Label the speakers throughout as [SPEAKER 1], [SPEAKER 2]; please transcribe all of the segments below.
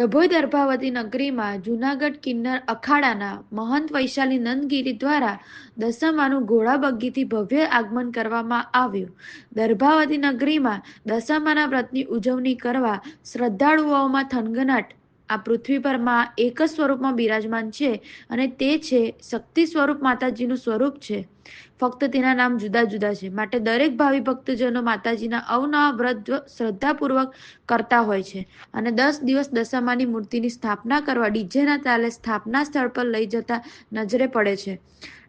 [SPEAKER 1] ડભોઈ દર્ભાવતી નગરીમાં જૂનાગઢ કિન્નર અખાડાના મહંત વૈશાલી નંદગીરી દ્વારા દશામાનું ઘોડાબગ્ગીથી ભવ્ય આગમન કરવામાં આવ્યું. દર્ભાવતી નગરીમાં દશામાના વ્રતની ઉજવણી કરવા શ્રદ્ધાળુઓમાં થનગનાટ આ પૃથ્વી પરમાં એક જ સ્વરૂપમાં બિરાજમાન છે અને તે છે શક્તિ સ્વરૂપ માતાજીનું સ્વરૂપ છે. ફક્ત તેના નામ જુદા જુદા છે. માટે દરેક ભાવિ ભક્તજનો માતાજીના અવનવા વ્રત શ્રદ્ધાપૂર્વક કરતા હોય છે અને દસ દિવસ દશામાની મૂર્તિની સ્થાપના કરવા ડીજેના તાલે સ્થાપના સ્થળ પર લઈ જતા નજરે પડે છે.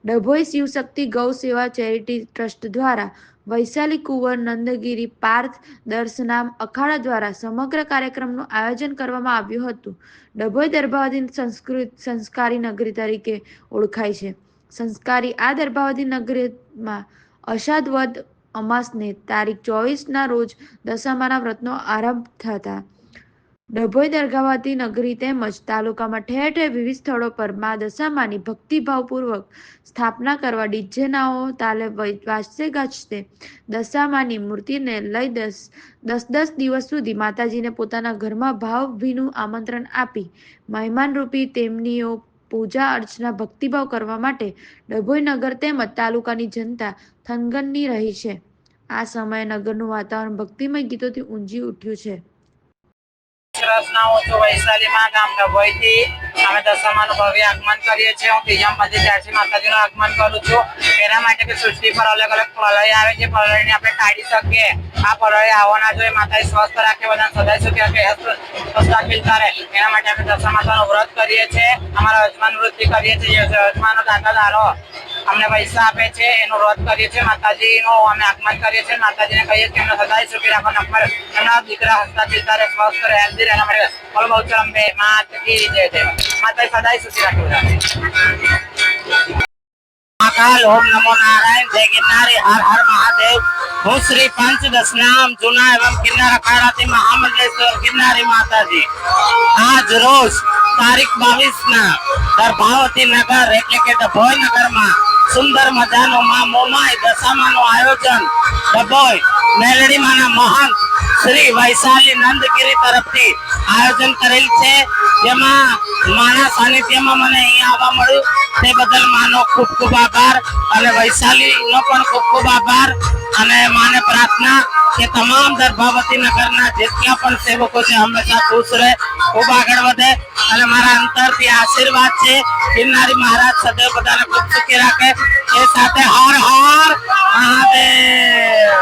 [SPEAKER 1] ડભોઈ શિવશક્તિ ગૌ સેવા ચેરિટી ટ્રસ્ટ દ્વારા વૈશાલી કુંવર, નંદગીરી પાર્થ, દર્શનામ અખાડા દ્વારા સમગ્ર કાર્યક્રમનું આયોજન કરવામાં આવ્યું હતું. ડભોઈ દર્ભાવતી સંસ્કૃત સંસ્કારી નગરી તરીકે ઓળખાય છે. સંસ્કારી આ દર્ભાવતી નગરીમાં અષાઢ વદ અમાસને તારીખ ચોવીસના રોજ દશામાના વ્રતનો આરંભ થતા ડભોઈ દરગાવાતી નગરી તેમજ તાલુકામાં ઠેર ઠેર વિવિધ સ્થળો પર મા દશામાની ભક્તિભાવપૂર્વક સ્થાપના કરવા ડીજેનાઓ, તાલે વાજતે ગાજતે દશામાની મૂર્તિને લઈ દસ દસ દસ દિવસ સુધી માતાજીને પોતાના ઘરમાં ભાવભીનું આમંત્રણ આપી મહેમાનરૂપી તેમનીઓ પૂજા અર્ચના ભક્તિભાવ કરવા માટે ડભોઈ નગર તેમજ તાલુકાની જનતા થનગનની રહી છે. આ સમયે નગરનું વાતાવરણ ભક્તિમય ગીતોથી ઊંજી ઉઠ્યું છે.
[SPEAKER 2] હું છું વૈશાલીમાં ગામ ડભોઈથી અમે દશામાનું ભવ્ય આગમન કરીએ છીએ. હું ત્રીજા પછી ત્યારથી માતાજીનું આગમન કરું છું. એના માટે કે સૃષ્ટિ પર અલગ અલગ પ્રલય આવે છે. પ્રલયને આપણે ટાળી શકીએ. આ પ્રલય આવવાના જોઈએ. માતાજી સ્વસ્થ રાખે બધા સદાય સુખી રાખે સ્વસ્થ રાખી રહે એના માટે અમે દશા માતાનું વ્રત કરીએ છીએ. અમારા યજમાન વૃત્તિ કરીએ છીએ. યજમાનો દાતા દારો અમને પૈસા આપે છે, એનો વ્રત કરીએ છીએ, માતાજીનો અમે આગમન કરીએ છીએ. માતાજીને કહીએ છીએ એમને સદાય સુખી રાખો નંબર એમના દીકરા હસતા ખીલતા રહે, સ્વસ્થ રહે, હેલ્ધી રહે, એના માટે બોલો બહુ અંબે, માત કી જય જય. માતાજી સદાય સુખી રાખે. મહાકાલ, ઓમ નમો નારાયણ, જય ગિરનારી, હર હર મહાદેવ. હું શ્રી પંચ દશનામ જૂના એવમ કિન્નર અખાડાથી મહામંડલેશ્વર ગિરનારી માતાજી. આજ રોજ તારીખ બાવીસ ના ગર્ભાવતી નગર, એટલે કે ડભોઈ નગરમાં સુંદર મજાનો માં મોમાય દશામાનું આયોજન ડભોઈ મેલડીમાના મહંત શ્રી વૈશાલી નંદગીરી તરફથી આયોજન કરેલ છે. જેમાં માના સાનિધ્યમાં મને અહીંયા આવવા મળ્યું. તે બદલ માનો ખૂબ ખૂબ આભાર અને વૈશાલી નો પણ ખૂબ ખૂબ આભાર. અને માને પ્રાર્થના કે તમામ દર્ભાવતી નગરના જે ત્યાં પણ સેવકો છે હંમેશા ખુશ રહે, ખૂબ આગળ વધે. અને મારા અંતરથી આશીર્વાદ છે ગિરનારી મહારાજ સદૈવ બધાને ખૂબ સુખી રાખે. એ સાથે હર હર મહાદેવ.